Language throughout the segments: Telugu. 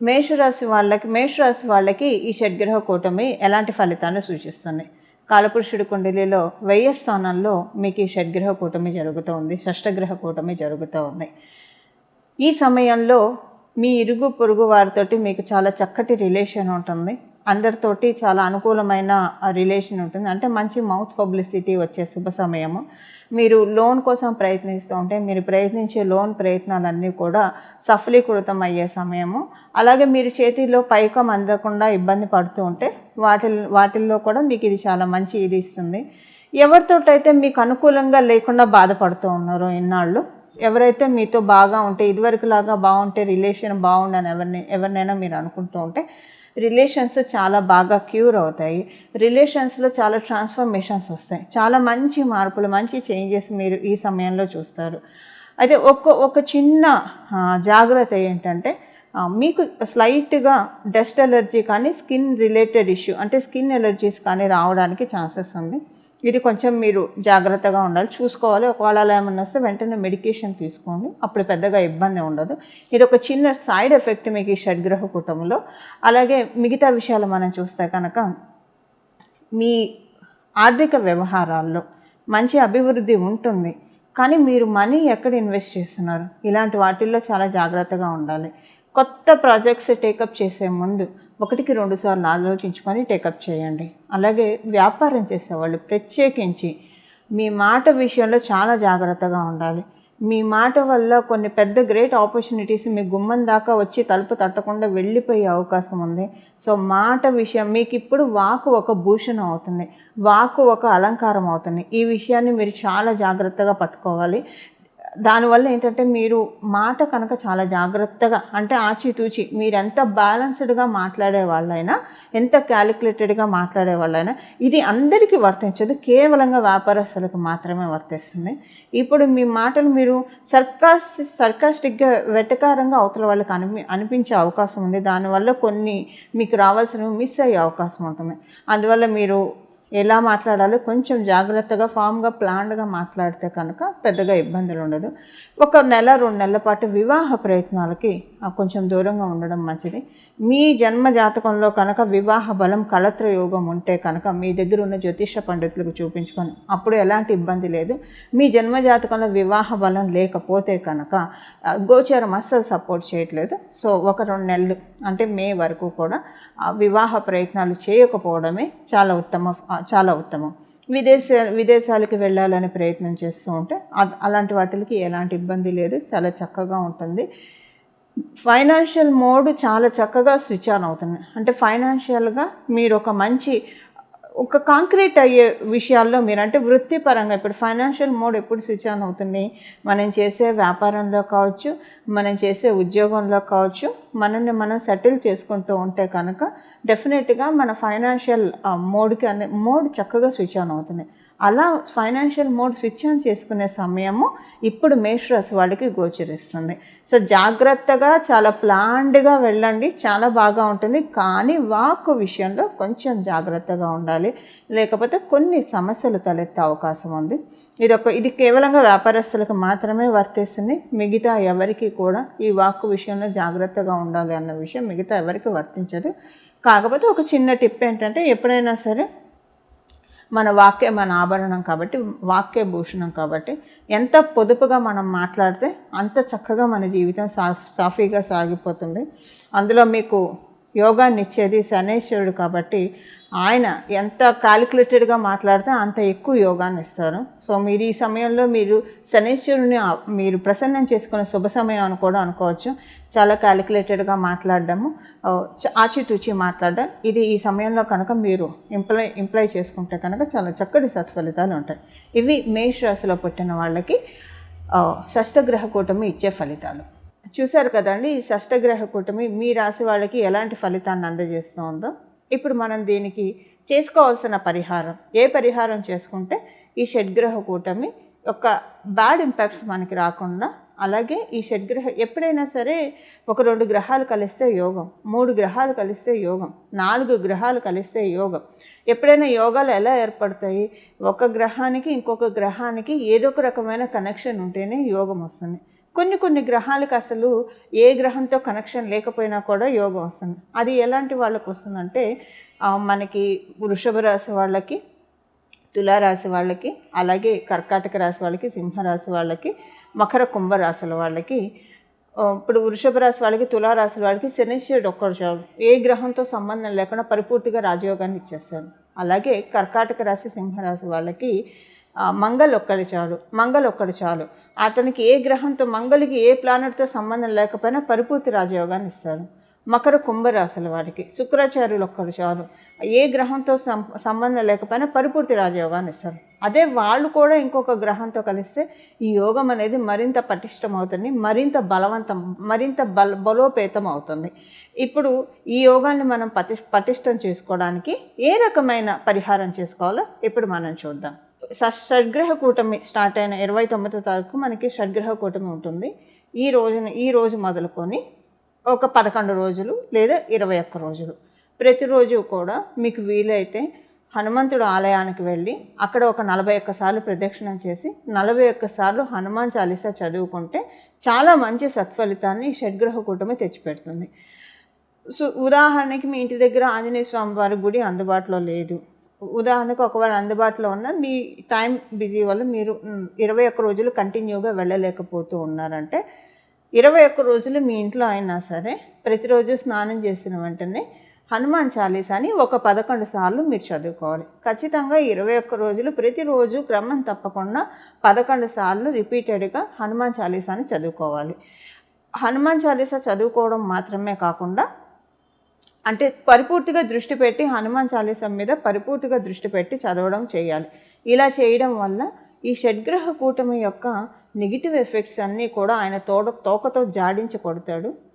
మేషరాశి వాళ్ళకి మేషరాశి వాళ్ళకి ఈ షడ్గ్రహ కూటమి ఎలాంటి ఫలితాన్ని సూచిస్తుంది? కాలపురుషుడి కుండలిలో వెయ్యి స్థానంలో మీకు ఈ షడ్గ్రహ కూటమి జరుగుతూ ఉంది షష్టగ్రహ కూటమి జరుగుతూ ఉంది. ఈ సమయంలో మీ ఇరుగు పొరుగు వారితోటి మీకు చాలా చక్కటి రిలేషన్ ఉంటుంది. అందరితోటి చాలా అనుకూలమైన రిలేషన్ ఉంటుంది. అంటే మంచి మౌత్ పబ్లిసిటీ వచ్చే శుభ సమయము. మీరు లోన్ కోసం ప్రయత్నిస్తూ ఉంటే మీరు ప్రయత్నించే లోన్ ప్రయత్నాలన్నీ కూడా సఫలీకృతం అయ్యే సమయము. అలాగే మీరు చేతిలో పైకం అందకుండా ఇబ్బంది పడుతూ ఉంటే వాటి వాటిల్లో కూడా మీకు ఇది చాలా మంచి ఇది ఇస్తుంది. ఎవరితోటైతే మీకు అనుకూలంగా లేకుండా బాధపడుతూ ఉన్నారో ఇన్నాళ్ళు ఎవరైతే మీతో బాగా ఉంటే ఇదివరకు లాగా బాగుంటే రిలేషన్ బాగుండని ఎవరిని ఎవరినైనా మీరు అనుకుంటూ ఉంటే రిలేషన్స్ చాలా బాగా క్యూర్ అవుతాయి. రిలేషన్స్లో చాలా ట్రాన్స్ఫర్మేషన్స్ వస్తాయి. చాలా మంచి మార్పులు మంచి చేంజెస్ మీరు ఈ సమయంలో చూస్తారు. అయితే ఒక ఒక చిన్న జాగ్రత్త ఏంటంటే మీకు స్లైట్గా డస్ట్ ఎలర్జీ కానీ స్కిన్ రిలేటెడ్ ఇష్యూ అంటే స్కిన్ ఎలర్జీస్ కానీ రావడానికి ఛాన్సెస్ ఉంది. ఇది కొంచెం మీరు జాగ్రత్తగా ఉండాలి. చూసుకోవాలి. ఒకవేళ అలా ఏమన్నా వస్తే వెంటనే మెడికేషన్ తీసుకోండి. అప్పుడు పెద్దగా ఇబ్బంది ఉండదు. ఇది ఒక చిన్న సైడ్ ఎఫెక్ట్ మీకు ఈ షడ్గ్రహ కూటంలో అలాగే మిగతా విషయాలు మనం చూస్తే కనుక మీ ఆర్థిక వ్యవహారాల్లో మంచి అభివృద్ధి ఉంటుంది. కానీ మీరు మనీ ఎక్కడ ఇన్వెస్ట్ చేస్తున్నారు? ఇలాంటి వాటిల్లో చాలా జాగ్రత్తగా ఉండాలి. కొత్త ప్రాజెక్ట్స్ టేకప్ చేసే ముందు ఒకటికి రెండు సార్లు ఆలోచించుకొని టేకప్ చేయండి. అలాగే వ్యాపారం చేసేవాళ్ళు ప్రత్యేకించి మీ మాట విషయంలో చాలా జాగ్రత్తగా ఉండాలి. మీ మాట వల్ల కొన్ని పెద్ద గ్రేట్ ఆపర్చునిటీస్ మీ గుమ్మం దాకా వచ్చి తలుపు తట్టకుండా వెళ్ళిపోయే అవకాశం ఉంది. సో మాట విషయం మీకు ఇప్పుడు వాకు ఒక భూషణం అవుతుంది. వాకు ఒక అలంకారం అవుతుంది. ఈ విషయాన్ని మీరు చాలా జాగ్రత్తగా పట్టుకోవాలి. దానివల్ల ఏంటంటే మీరు మాట కనుక చాలా జాగ్రత్తగా అంటే ఆచితూచి మీరు ఎంత బ్యాలెన్స్డ్గా మాట్లాడే వాళ్ళైనా ఎంత క్యాలిక్యులేటెడ్గా మాట్లాడే వాళ్ళైనా ఇది అందరికీ వర్తించదు. కేవలంగా వ్యాపారస్తులకు మాత్రమే వర్తిస్తుంది. ఇప్పుడు మీ మాటలు మీరు సర్కాస్ సర్కాస్టిక్గా వెటకారంగా అవతల వాళ్ళకి అనిపి అనిపించే అవకాశం ఉంది. దానివల్ల కొన్ని మీకు రావాల్సినవి మిస్ అయ్యే అవకాశం ఉంటుంది. అందువల్ల మీరు ఎలా మాట్లాడాలో కొంచెం జాగ్రత్తగా ఫామ్గా ప్లాన్డ్గా మాట్లాడితే కనుక పెద్దగా ఇబ్బందులు ఉండదు. ఒక నెల రెండు నెలల పాటు వివాహ ప్రయత్నాలకి కొంచెం దూరంగా ఉండడం మంచిది. మీ జన్మ జాతకంలో కనుక వివాహ బలం కలత్ర యోగం ఉంటే కనుక మీ దగ్గర ఉన్న జ్యోతిష పండితులకు చూపించుకొని అప్పుడు ఎలాంటి ఇబ్బంది లేదు. మీ జన్మ జాతకంలో వివాహ బలం లేకపోతే కనుక గోచరం గోచారం అస్సలు సపోర్ట్ చేయట్లేదు. సో ఒక రెండు నెలలు అంటే మే వరకు కూడా వివాహ ప్రయత్నాలు చేయకపోవడమే చాలా ఉత్తమ చాలా ఉత్తమం. విదేశ విదేశాలకు వెళ్ళాలని ప్రయత్నం చేస్తూ ఉంటే అ- అలాంటి వాటికి ఎలాంటి ఇబ్బంది లేదు. చాలా చక్కగా ఉంటుంది. ఫైనాన్షియల్ మోడ్ చాలా చక్కగా స్విచ్ ఆన్ అవుతుంది. అంటే ఫైనాన్షియల్గా మీరు ఒక మంచి ఒక కాంక్రీట్ అయ్యే విషయాల్లో మీరు అంటే వృత్తిపరంగా ఇప్పుడు ఫైనాన్షియల్ మోడ్ ఎప్పుడు స్విచ్ ఆన్ అవుతుంది? మనం చేసే వ్యాపారంలో కావచ్చు మనం చేసే ఉద్యోగంలో కావచ్చు మనల్ని మనం సెటిల్ చేసుకుంటూ ఉంటే కనుక డెఫినెట్గా మన ఫైనాన్షియల్ మోడ్కి అనే మోడ్ చక్కగా స్విచ్ ఆన్ అవుతుంది. అలా ఫైనాన్షియల్ మోడ్ స్విచ్ ఆన్ చేసుకునే సమయము ఇప్పుడు మేషరాశి వాళ్ళకి గోచరిస్తుంది. సో జాగ్రత్తగా చాలా ప్లాన్డ్గా వెళ్ళండి. చాలా బాగా ఉంటుంది. కానీ వాక్ విషయంలో కొంచెం జాగ్రత్తగా ఉండాలి. లేకపోతే కొన్ని సమస్యలు తలెత్తే అవకాశం ఉంది. ఇది ఒక ఇది కేవలంగా వ్యాపారస్తులకు మాత్రమే వర్తిస్తుంది. మిగతా ఎవరికి కూడా ఈ వాక్కు విషయంలో జాగ్రత్తగా ఉండాలి అన్న విషయం మిగతా ఎవరికి వర్తించదు. కాకపోతే ఒక చిన్న టిప్ ఏంటంటే ఎప్పుడైనా సరే మన వాక్య మన ఆభరణం కాబట్టి వాక్య భూషణం కాబట్టి ఎంత పొదుపుగా మనం మాట్లాడితే అంత చక్కగా మన జీవితం సాఫ్ సాఫీగా సాగిపోతుంది. అందులో మీకు యోగాన్ని ఇచ్చేది శనేశ్వరుడు కాబట్టి ఆయన ఎంత క్యాలిక్యులేటెడ్గా మాట్లాడితే అంత ఎక్కువ యోగాన్ని ఇస్తారు సో మీరు ఈ సమయంలో మీరు శనేశ్వరుని మీరు ప్రసన్నం చేసుకునే శుభ సమయం అని కూడా అనుకోవచ్చు. చాలా క్యాలిక్యులేటెడ్గా మాట్లాడడము ఆచితూచి మాట్లాడడం. ఇది ఈ సమయంలో కనుక మీరు ఇంప్లై ఇంప్లై చేసుకుంటే కనుక చాలా చక్కటి సత్ఫలితాలు ఉంటాయి. ఇవి మేష రాశిలో పుట్టిన వాళ్ళకి ఆ, షష్టగ్రహ కూటమి ఇచ్చే ఫలితాలు. చూశారు కదండి ఈ షష్టగ్రహ కూటమి మీ రాశి వాళ్ళకి ఎలాంటి ఫలితాన్ని అందజేస్తుందో ఇప్పుడు మనం దీనికి చేసుకోవాల్సిన పరిహారం ఏ పరిహారం చేసుకుంటే ఈ షడ్గ్రహ కూటమి యొక్క బ్యాడ్ ఇంపాక్ట్స్ మనకి రాకుండా అలాగే ఈ షడ్గ్రహ ఎప్పుడైనా సరే ఒక రెండు గ్రహాలు కలిస్తే యోగం మూడు గ్రహాలు కలిస్తే యోగం నాలుగు గ్రహాలు కలిస్తే యోగం. ఎప్పుడైనా యోగాలు ఎలా ఏర్పడతాయి? ఒక గ్రహానికి ఇంకొక గ్రహానికి ఏదో ఒక రకమైన కనెక్షన్ ఉంటేనే యోగం వస్తుంది. కొన్ని కొన్ని గ్రహాలకు అసలు ఏ గ్రహంతో కనెక్షన్ లేకపోయినా కూడా యోగం వస్తుంది. అది ఎలాంటి వాళ్ళకు వస్తుందంటే మనకి వృషభ రాశి వాళ్ళకి తులారాశి వాళ్ళకి అలాగే కర్కాటక రాశి వాళ్ళకి సింహరాశి వాళ్ళకి మకర కుంభ రాశుల వాళ్ళకి ఇప్పుడు వృషభ రాశి వాళ్ళకి తులారాశి వాళ్ళకి శనిశ్వరుడు ఒక్కడు చాలు. ఏ గ్రహంతో సంబంధం లేకుండా పరిపూర్తిగా రాజయోగాన్ని ఇచ్చేస్తాడు. అలాగే కర్కాటక రాశి సింహరాశి వాళ్ళకి మంగళ్ ఒక్కడి చాలు మంగళ్ ఒక్కడు చాలు. అతనికి ఏ గ్రహంతో మంగళికి ఏ ప్లానెట్తో సంబంధం లేకపోయినా పరిపూర్తి రాజయోగాన్ని ఇస్తాడు. మకర కుంభరాశుల వారికి శుక్రాచార్యులు ఒక్కరు చాలు. ఏ గ్రహంతో సంబంధం లేకపోయినా పరిపూర్తి రాజయోగాన్ని ఇస్తారు అదే వాళ్ళు కూడా ఇంకొక గ్రహంతో కలిస్తే ఈ యోగం అనేది మరింత పటిష్టం అవుతుంది మరింత బలవంతం మరింత బల బలోపేతం అవుతుంది ఇప్పుడు ఈ యోగాన్ని మనం పటి పటిష్టం చేసుకోవడానికి ఏ రకమైన పరిహారం చేసుకోవాలో ఇప్పుడు మనం చూద్దాం. షడ్గ్రహ కూటమి స్టార్ట్ అయిన ఇరవై తొమ్మిదో తారీఖు మనకి షడ్గ్రహ కూటమి ఉంటుంది. ఈ రోజున ఈ రోజు మొదలుకొని ఒక పదకొండు రోజులు లేదా ఇరవై ఒక్క రోజులు. ప్రతిరోజు కూడా మీకు వీలైతే హనుమంతుడు ఆలయానికి వెళ్ళి అక్కడ ఒక నలభై ఒక్క సార్లు ప్రదక్షిణం చేసి నలభై ఒక్క సార్లు హనుమాన్ చాలీసా చదువుకుంటే చాలా మంచి సత్ఫలితాన్ని షడ్గ్రహ కూటమి తెచ్చిపెడుతుంది. సో ఉదాహరణకి మీ ఇంటి దగ్గర ఆంజనేయ స్వామి వారి గుడి అందుబాటులో లేదు. ఉదాహరణకు ఒకవేళ అందుబాటులో ఉన్న మీ టైం బిజీ వల్ల మీరు ఇరవై ఒక్క రోజులు కంటిన్యూగా వెళ్ళలేకపోతూ ఉన్నారంటే ఇరవై ఒక్క రోజులు మీ ఇంట్లో అయినా సరే ప్రతిరోజు స్నానం చేసిన వెంటనే హనుమాన్ చాలీసాని ఒక పదకొండు సార్లు మీరు చదువుకోవాలి. ఖచ్చితంగా ఇరవై ఒక్క రోజులు ప్రతిరోజు క్రమం తప్పకుండా పదకొండు సార్లు రిపీటెడ్గా హనుమాన్ చాలీసాని చదువుకోవాలి. హనుమాన్ చాలీసా చదువుకోవడం మాత్రమే కాకుండా అంటే పరిపూర్తిగా దృష్టి పెట్టి హనుమాన్ చాలీసం మీద పరిపూర్తిగా దృష్టి పెట్టి చదవడం చేయాలి. ఇలా చేయడం వల్ల ఈ షడ్గ్రహ కూటమి యొక్క నెగిటివ్ ఎఫెక్ట్స్ అన్నీ కూడా ఆయన తోడ తోకతో జాడించి కొడతాడు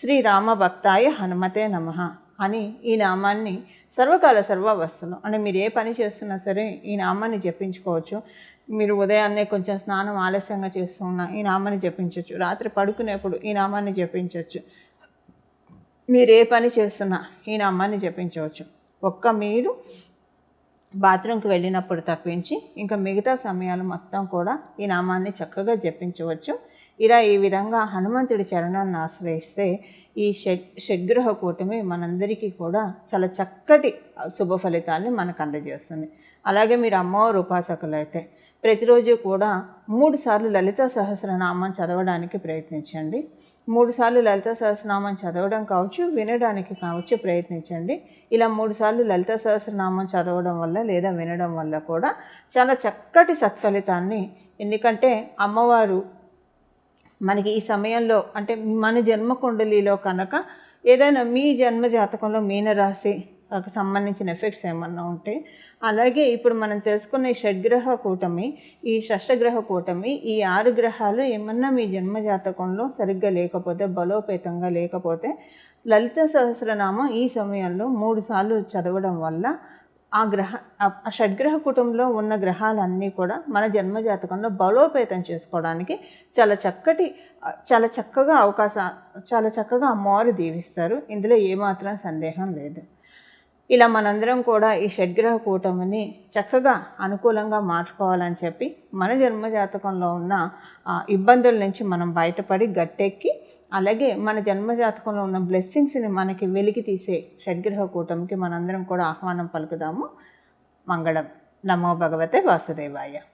శ్రీరామ భక్తాయ హనుమతే నమ అని ఈ నామాన్ని సర్వకాల సర్వవస్తులు. అంటే మీరు ఏ పని చేస్తున్నా సరే ఈ నామాన్ని జపించుకోవచ్చు. మీరు ఉదయాన్నే కొంచెం స్నానం ఆలస్యంగా చేస్తున్నా ఈ నామాన్ని జపించవచ్చు రాత్రి పడుకునేప్పుడు ఈ నామాన్ని జపించవచ్చు మీరు ఏ పని చేస్తున్నా ఈ నామాన్ని జపించవచ్చు. ఒక్క మీరు బాత్రూమ్కి వెళ్ళినప్పుడు తప్పించి ఇంకా మిగతా సమయాలు మొత్తం కూడా ఈ నామాన్ని చక్కగా జపించవచ్చు. ఇలా ఈ విధంగా హనుమంతుడి చరణాన్ని ఆశ్రయిస్తే ఈ షడ్ షడ్గ్రహ కూటమి మనందరికీ కూడా చాలా చక్కటి శుభ ఫలితాన్ని మనకు అందజేస్తుంది. అలాగే మీరు అమ్మవారు ఉపాసకులు అయితే ప్రతిరోజు కూడా మూడు సార్లు లలిత సహస్రనామం చదవడానికి ప్రయత్నించండి. మూడు సార్లు లలిత సహస్రనామం చదవడం కావచ్చు వినడానికి కావచ్చు ప్రయత్నించండి. ఇలా మూడు సార్లు లలిత సహస్రనామం చదవడం వల్ల లేదా వినడం వల్ల కూడా చాలా చక్కటి సత్ఫలితాన్ని ఎందుకంటే అమ్మవారు మనకి ఈ సమయంలో అంటే మన జన్మ కుండలిలో కనుక ఏదైనా మీ జన్మ జాతకంలో మీనరాశి సంబంధించిన ఎఫెక్ట్స్ ఏమన్నా ఉంటే అలాగే ఇప్పుడు మనం తెలుసుకున్న ఈ షడ్గ్రహ కూటమి ఈ షష్టగ్రహ కూటమి ఈ ఆరు గ్రహాలు ఏమన్నా మీ జన్మ జాతకంలో సరిగ్గా లేకపోతే బలోపేతంగా లేకపోతే లలిత సహస్రనామం ఈ సమయంలో మూడు సార్లు చదవడం వల్ల ఆ గ్రహ ఆ షడ్గ్రహ కుటుంబంలో ఉన్న గ్రహాలన్నీ కూడా మన జన్మ జాతకంలో బలోపేతం చేసుకోవడానికి చాలా చక్కటి చాలా చక్కగా అవకాశ చాలా చక్కగా అమ్మవారు దీవిస్తారు. ఇందులో ఏమాత్రం సందేహం లేదు. ఇలా మనందరం కూడా ఈ షడ్గ్రహ కూటమిని చక్కగా అనుకూలంగా మార్చుకోవాలని చెప్పి మన జన్మ జాతకంలో ఉన్న ఆ, ఇబ్బందుల నుంచి మనం బయటపడి గట్టెక్కి అలాగే మన జన్మజాతకంలో ఉన్న బ్లెస్సింగ్స్ని మనకి వెలికి తీసే షడ్గ్రహ కూటమికి మనందరం కూడా ఆహ్వానం పలుకుదాము. మంగళం. నమో భగవతే వాసుదేవాయ.